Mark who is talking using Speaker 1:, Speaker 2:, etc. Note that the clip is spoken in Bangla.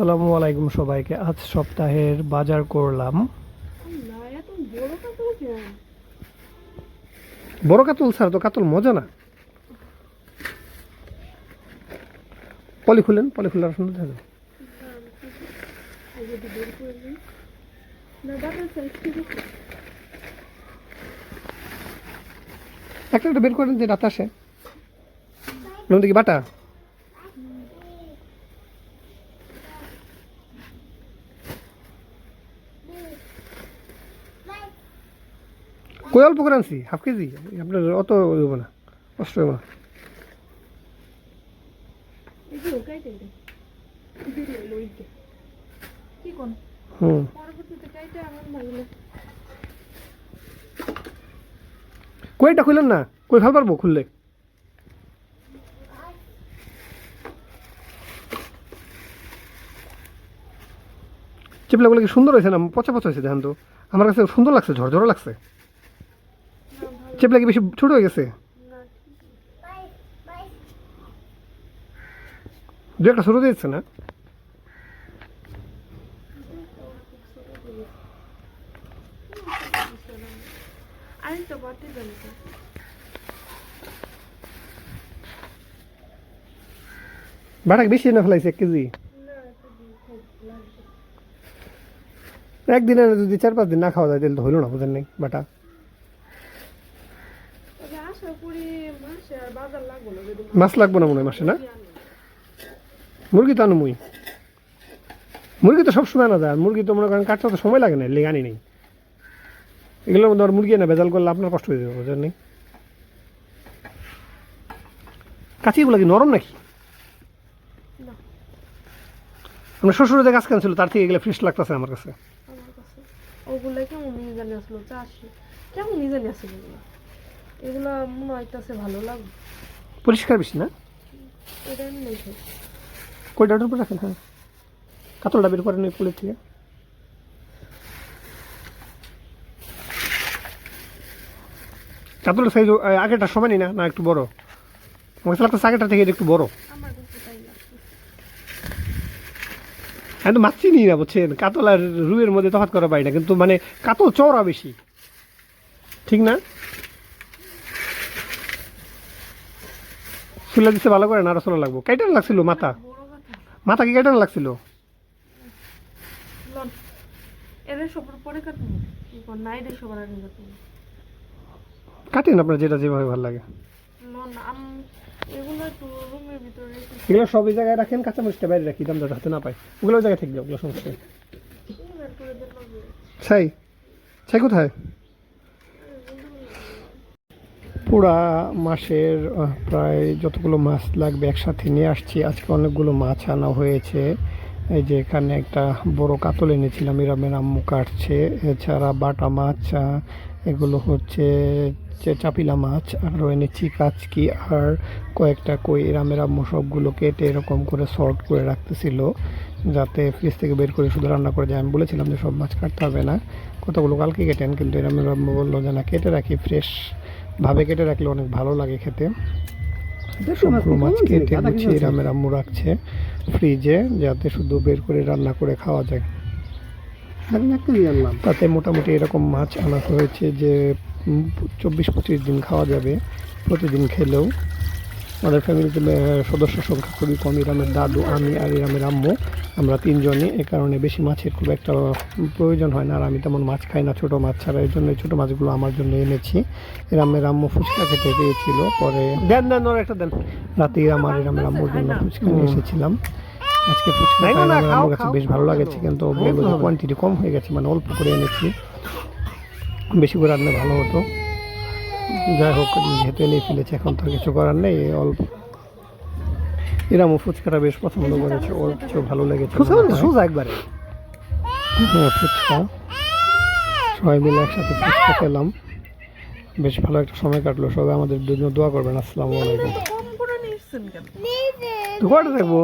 Speaker 1: আসসালামু আলাইকুম সবাইকে। আজ সপ্তাহের বাজার করলাম।
Speaker 2: বড়
Speaker 1: কাতল স্যার তো কাতল মজা না। পলি খুলেন, পলি খুলে সুন্দর থাকে
Speaker 2: বের করে নিই না দাদা সাইজ ঠিক আছে
Speaker 1: একটা একটা বের করেন যে রাত আসে। কি বাটা। কই অল্প করে আনছি হাফ কেজি। আপনার অত হইব না কষ্ট হইব না। হুম।
Speaker 2: কইটা
Speaker 1: খুললেন না? কই ভালো পারব খুললে? চিপলাগুলো কি সুন্দর হয়েছে না? পচা পচা হয়েছে দেখেন তো। আমার কাছে সুন্দর লাগছে ঝরঝরে লাগছে। চিপলা কি বেশি ছোট হয়ে গেছে? দু একটা ছোট দিয়েছে না? বাটাকে বেশি না ফেলাইছে, এক কেজি? একদিনে যদি চার পাঁচ দিন না খাওয়া যায়, তাহলে তো হইল না, বুঝেন নেই, বাটা
Speaker 2: তবে আশা করি মাসে আর বাজার লাগবো না যদি
Speaker 1: মাছ লাগবো না মনে হয় মাসে না?
Speaker 2: মুরগি
Speaker 1: তো মুই মুরগি তো সবসময় আনা যায় মুরগি তো মনে করেন কাটতে তো সময় লাগে না লেগে আনি নেই। এগুলোর মধ্যে আর মুরগি না ভেজাল করলে আপনার কষ্ট হয়ে যাবে, বুঝলেন নেই কাছিগুলো কি নরম নাকি?
Speaker 2: না
Speaker 1: আমার শ্বশুরের যে গাছ ছিল তার থেকে এগুলো ফ্রেশ লাগতেছে আমার কাছে।
Speaker 2: আমার কাছে। ওগুলো কেমন নিয়ে জানি আসলো, চাষি। কেমন নিয়ে জানি আসলো এগুলো মনে হইতেছে ভালো লাগবে
Speaker 1: পরিষ্কার বেশি না?
Speaker 2: এটা
Speaker 1: কই ডাটার উপর রাখেন? হ্যাঁ। কাতলটা বের করেন ওই পুলের থেকে। কাতলের সাইজ আগেটা সমানই না? না একটু বড়? আমার কাছে লাগতেছে আগেটা থেকে একটু বড়। আমি তো মাছ চিনি না বুঝছেন? কাতল আর রুইয়ের মধ্যে তফাৎ করা পাই না কিন্তু মানে কাতল চওড়া বেশি। ঠিক না? চুলা দিচ্ছে ভালো করে না আরও লাগবো। কেটে লাগছিল মাথা? মাথা কি কেটে লাগছিল? কাটেন আপনার যেটা যেভাবে ভালো লাগে।
Speaker 2: এগুলো
Speaker 1: সব এই জায়গায় রাখেন কাঁচামরিচটা বাইরে রাখি দাম যাতে হাতে না পাই ওগুলো জায়গায় থাকবে ওগুলো সমস্যা। ছাই ছাই কোথায়? পুরা মাসের প্রায় যতগুলো মাছ লাগবে একসাথে নিয়ে আসছি। আজকে অনেকগুলো মাছ আনা হয়েছে। এই যে এখানে একটা বড় কাতল এনেছিলাম, ইরামের আম্মু কাটছে। এছাড়া বাটা মাছ এগুলো হচ্ছে চাপিলা মাছ, আর এনেছি কাচকি আর কয়েকটা কই ইরামের আম্মু সবগুলো কেটে এরকম করে সর্ট করে রাখতেছিল, যাতে ফ্রিজ থেকে বের করে শুধু রান্না করে যায়। আমি বলেছিলাম যে সব মাছ কাটতে হবে না। কতগুলো কালকে কেটেন, কিন্তু ইরামের আম্মু বলল যে, না, কেটে রাখি ফ্রেশ ভাবে কেটে রাখলে অনেক ভালো লাগে খেতে। সবগুলো মাছ কেটে গুছিয়ে ইরামের আম্মু রাখছে ফ্রিজে যাতে শুধু বের করে রান্না করে খাওয়া যায়। তাতে মোটামুটি এরকম মাছ আনা হয়েছে যে চব্বিশ পঁচিশ দিন খাওয়া যাবে প্রতিদিন খেলেও। আমাদের ফ্যামিলিতে সদস্য সংখ্যা খুবই কম ইরামের দাদু আমি আর ইরামের আম্মু। আমরা তিনজনই এ কারণে বেশি মাছের খুব একটা প্রয়োজন হয় না আর আমি তেমন মাছ খাই না ছোটো মাছ ছাড়া। এই জন্য এই ছোটো মাছগুলো আমার জন্য এনেছি। ইরামের আম্মু ফুচকা খেতে পেয়েছিল পরে দেন দেন ওর একটা দেন। রাতে আমার ইরামের আম্মুর জন্য ফুচকা নিয়ে এসেছিলাম। আজকে ফুচকা খাই আমার আম্মুর কাছে বেশ ভালো লাগেছে কিন্তু যে কোয়ান্টিটি কম হয়ে গেছে মানে অল্প করে এনেছি। বেশি করে আনলে ভালো হতো। যাই হোক যেহেতু এনেই ফেলেছে এখন তো কিছু করার নেই এই অল্প এরামও ফুচকাটা বেশ পছন্দ করেছে ওর কিছু ভালো লেগেছে সোজা একবারে। হ্যাঁ ফুচকা। সবাই মিলে একসাথে ফুচকা খেলাম। বেশ ভালো একটা সময় কাটলো সবাই আমাদের দুজন দোয়া করবেন আসসালামু আলাইকুম।
Speaker 2: কম করে নিচ্ছেন
Speaker 1: তো কটা থাকব?